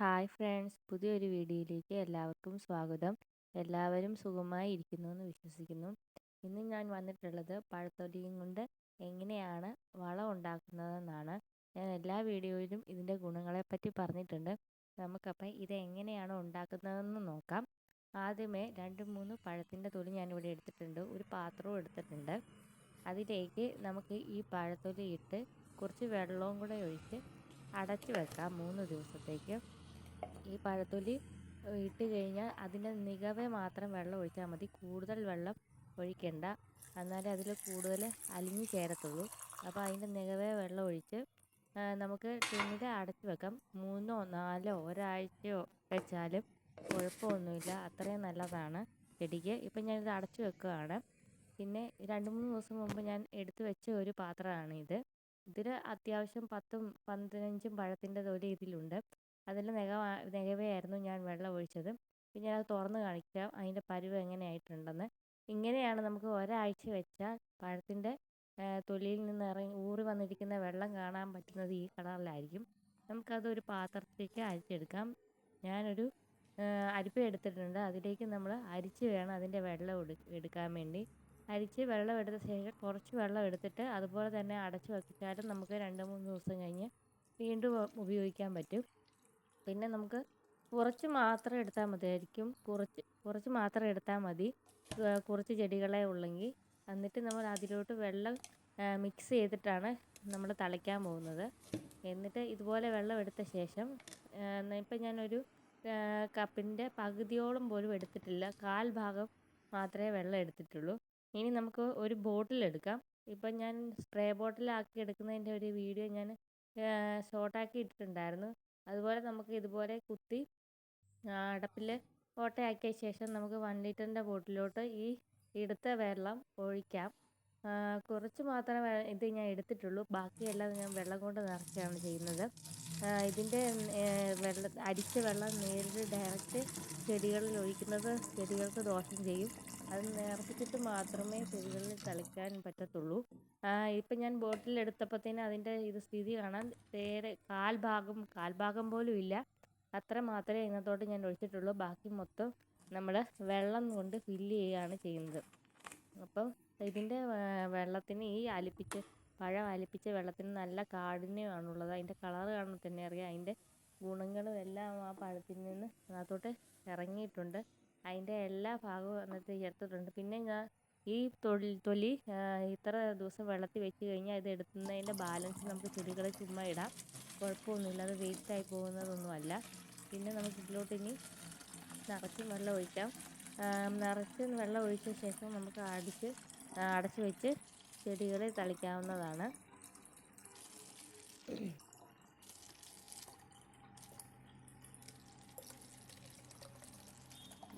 Hi friends പുതിയൊരു വീഡിയോയിലേക്ക് എല്ലാവർക്കും സ്വാഗതം. എല്ലാവരും സുഖമായി ഇരിക്കുന്നു എന്ന് വിശ്വസിക്കുന്നു. ഇന്ന് ഞാൻ വന്നിട്ടുള്ളത് പഴത്തൊലിയും കൊണ്ട് എങ്ങനെയാണ് വളം ഉണ്ടാക്കുന്നതെന്നാണ്. ഞാൻ എല്ലാ വീഡിയോയിലും ഇതിന്റെ ഗുണങ്ങളെപ്പറ്റി പറഞ്ഞിട്ടുണ്ട്. നമുക്കപ്പം ഇത് എങ്ങനെയാണ് ഉണ്ടാക്കുന്നതെന്ന് നോക്കാം. ആദ്യമേ രണ്ട് മൂന്ന് പഴത്തിന്റെ തൊലി ഇവിടെ എടുത്തിട്ടുണ്ട്. ഒരു പാത്രവും എടുത്തിട്ടുണ്ട്. അതിലേക്ക് നമുക്ക് ഈ പഴത്തൊലി ഇട്ട് കുറച്ച് വെള്ളവും കൂടെ ഒഴിച്ച് അടച്ച് വെക്കാം മൂന്ന് ദിവസത്തേക്ക്. ഈ പഴത്തൊലി ഇട്ട് കഴിഞ്ഞാൽ അതിന്റെ നികവെ മാത്രം വെള്ളം ഒഴിച്ചാൽ മതി. കൂടുതൽ വെള്ളം ഒഴിക്കണ്ട. എന്നാലേ അതിൽ കൂടുതൽ അലിഞ്ഞു ചേരത്തുള്ളൂ. അപ്പോൾ അതിന്റെ നികവെ വെള്ളം ഒഴിച്ച് നമുക്ക് ടിന്നിൽ അടച്ചു വെക്കാം. മൂന്നോ നാലോ ഒരാഴ്ചയോ വെച്ചാലും കുഴപ്പമൊന്നുമില്ല. അത്രയും നല്ലതാണ് ചെടിക്ക്. ഇപ്പം ഞാനിത് അടച്ചു വെക്കുകയാണ്. പിന്നെ രണ്ട് മൂന്ന് ദിവസം മുമ്പ് ഞാൻ എടുത്തു വെച്ച ഒരു പാത്രമാണ് ഇത് ഇതിൽ അത്യാവശ്യം പത്തും പതിനഞ്ചും പഴത്തിന്റെ തൊലി ഇതിലുണ്ട്. അതിൽ നിക നികവെയായിരുന്നു ഞാൻ വെള്ളം ഒഴിച്ചത്. പിന്നെ അത് തുറന്ന് കാണിക്കാം അതിന്റെ പരുവ് എങ്ങനെയായിട്ടുണ്ടെന്ന്. ഇങ്ങനെയാണ് നമുക്ക് ഒരാഴ്ച വെച്ചാൽ പഴത്തിന്റെ തൊലിയിൽ നിന്ന് ഇറങ്ങി ഊറി വന്നിരിക്കുന്ന വെള്ളം കാണാൻ പറ്റുന്നത് ഈ കളറിലായിരിക്കും. നമുക്കത് ഒരു പാത്രത്തിലേക്ക് അരിച്ചെടുക്കാം. ഞാനൊരു അരിപ്പ എടുത്തിട്ടുണ്ട്. അതിലേക്ക് നമ്മൾ അരിച്ച് വേണം അതിന്റെ വെള്ളം എടുക്കാൻ വേണ്ടി. അരിച്ച് വെള്ളം എടുത്ത ശേഷം കുറച്ച് വെള്ളം എടുത്തിട്ട് അതുപോലെ തന്നെ അടച്ച് വെച്ചാലും നമുക്ക് രണ്ട് മൂന്ന് ദിവസം കഴിഞ്ഞ് വീണ്ടും ഉപയോഗിക്കാൻ പറ്റും. പിന്നെ നമുക്ക് കുറച്ച് മാത്രം എടുത്താൽ മതിയായിരിക്കും. കുറച്ച് കുറച്ച് മാത്രം എടുത്താൽ മതി. കുറച്ച് ചെടികളെ ഉള്ളെങ്കിൽ. എന്നിട്ട് നമ്മൾ അതിലോട്ട് വെള്ളം മിക്സ് ചെയ്തിട്ടാണ് നമ്മൾ തളിക്കാൻ പോകുന്നത്. എന്നിട്ട് ഇതുപോലെ വെള്ളം എടുത്ത ശേഷം ഇപ്പം ഞാനൊരു കപ്പിന്റെ പകുതിയോളം പോലും എടുത്തിട്ടില്ല. കാൽ ഭാഗം മാത്രമേ വെള്ളം എടുത്തിട്ടുള്ളൂ. ഇനി നമുക്ക് ഒരു ബോട്ടിൽ എടുക്കാം. ഇപ്പം ഞാൻ സ്പ്രേ ബോട്ടിലാക്കി എടുക്കുന്നതിന്റെ ഒരു വീഡിയോ ഞാൻ ഷോർട്ടാക്കി ഇട്ടിട്ടുണ്ടായിരുന്നു. അതുപോലെ നമുക്ക് ഇതുപോലെ കുത്തി അടപ്പിൽ ഓട്ടയാക്കിയ ശേഷം നമുക്ക് വൺ ലിറ്ററിന്റെ ബോട്ടിലോട്ട് ഈ എടുത്ത വെള്ളം ഒഴിക്കാം. കുറച്ച് മാത്രമേ ഇത് ഞാൻ എടുത്തിട്ടുള്ളൂ. ബാക്കിയെല്ലാം ഞാൻ വെള്ളം കൊണ്ട് നിറയ്ക്കുകയാണ് ചെയ്യുന്നത്. ഇതിന്റെ വെള്ളം അരിച്ച വെള്ളം നേരിട്ട് ഡയറക്റ്റ് ചെടികളിൽ ഒഴിക്കുന്നത് ചെടികൾക്ക് ദോഷം ചെയ്യും. അത് നേർപ്പിച്ചിട്ട് മാത്രമേ ചെടികളിൽ തളിക്കാൻ പറ്റത്തുള്ളൂ. ഇപ്പം ഞാൻ ബോട്ടിൽ എടുത്തപ്പോഴത്തേനും അതിന്റെ ഇത് സ്ഥിതി കാണാൻ നേരെ കാൽഭാഗം കാൽഭാഗം കാൽ ഭാഗം പോലും ഇല്ല. അത്ര മാത്രമേ ഇതിനകത്തോട്ട് ഞാൻ ഒഴിച്ചിട്ടുള്ളൂ. ബാക്കി മൊത്തം നമ്മൾ വെള്ളം കൊണ്ട് ഫില്ല് ചെയ്യുകയാണ് ചെയ്യുന്നത്. അപ്പം ഇതിന്റെ വെള്ളത്തിന് ഈ അലിപ്പിച്ച് പഴം അലിപ്പിച്ച വെള്ളത്തിന് നല്ല കാഠിന്യമാണുള്ളത്. അതിന്റെ കളറ് കാണുമ്പോൾ തന്നെ അറിയാം. അതിന്റെ ഗുണങ്ങളും എല്ലാം ആ പഴത്തിൽ നിന്ന് അതിനകത്തോട്ട് ഇറങ്ങിയിട്ടുണ്ട്. അതിന്റെ എല്ലാ ഭാഗവും എന്നിട്ട് ചേർത്തിട്ടുണ്ട് പിന്നെ ഞാൻ ഈ തൊലി തൊലി ഇത്ര ദിവസം വെള്ളത്തിൽ വെച്ച് കഴിഞ്ഞാൽ ഇത് എടുക്കുന്നതിന്റെ ബാലൻസ് നമുക്ക് ചെടികളെ ചുമ്മാ ഇടാം. കുഴപ്പമൊന്നുമില്ല. അത് വേസ്റ്റായി പോകുന്നതൊന്നുമല്ല. പിന്നെ നമുക്ക് ഇതിലോട്ട് ഇനി നിറച്ചും വെള്ളം ഒഴിക്കാം. നിറച്ച് വെള്ളം ഒഴിച്ച ശേഷം നമുക്ക് അടിച്ച് അടച്ച് വെച്ച് ചെടികളെ തളിക്കാവുന്നതാണ്.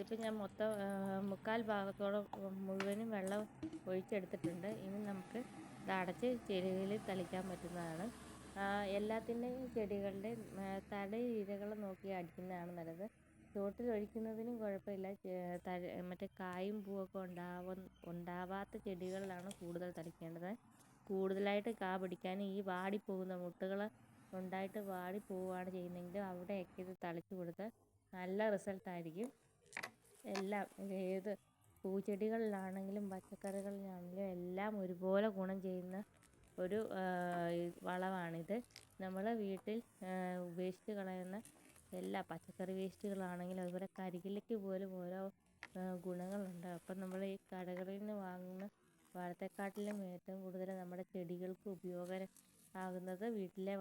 ഇതിപ്പോൾ ഞാൻ മൊത്തം മുക്കാൽ ഭാഗത്തോളം മുഴുവനും വെള്ളം ഒഴിച്ചെടുത്തിട്ടുണ്ട്. ഇനി നമുക്ക് അടച്ച് ചെടികളിൽ തളിക്കാൻ പറ്റുന്നതാണ്. എല്ലാത്തിന്റെയും ചെടികളുടെ തടയിഴകൾ നോക്കി അടിക്കുന്നതാണ് നല്ലത്. ചുവട്ടിൽ ഒഴിക്കുന്നതിനും കുഴപ്പമില്ല. മറ്റേ കായും പൂവൊക്കെ ഉണ്ടാവ ഉണ്ടാവാത്ത ചെടികളിലാണ് കൂടുതൽ തളിക്കേണ്ടത്. കൂടുതലായിട്ട് കാ പിടിക്കാനും ഈ വാടിപ്പോകുന്ന മുട്ടുകൾ ഉണ്ടായിട്ട് വാടിപ്പോവുകയാണ് ചെയ്യുന്നതെങ്കിൽ അവിടെയൊക്കെ ഇത് തളിച്ച് കൊടുത്താൽ നല്ല റിസൾട്ടായിരിക്കും. എല്ലാം ഏത് പൂച്ചെടികളിലാണെങ്കിലും പച്ചക്കറികളിലാണെങ്കിലും എല്ലാം ഒരുപോലെ ഗുണം ചെയ്യുന്ന ഒരു വളമാണിത്. നമ്മൾ വീട്ടിൽ ഉപേക്ഷിച്ച് കളയുന്ന എല്ലാ പച്ചക്കറി വേസ്റ്റുകളാണെങ്കിലും അതുപോലെ കരികിലയ്ക്ക് പോലും ഓരോ ഗുണങ്ങളുണ്ട്. അപ്പം നമ്മൾ ഈ കടകളിൽ നിന്ന് വാങ്ങുന്ന വളത്തെക്കാട്ടിലും ഏറ്റവും കൂടുതൽ നമ്മുടെ ചെടികൾക്ക് ഉപയോഗം ആകുന്നത് വീട്ടിലെ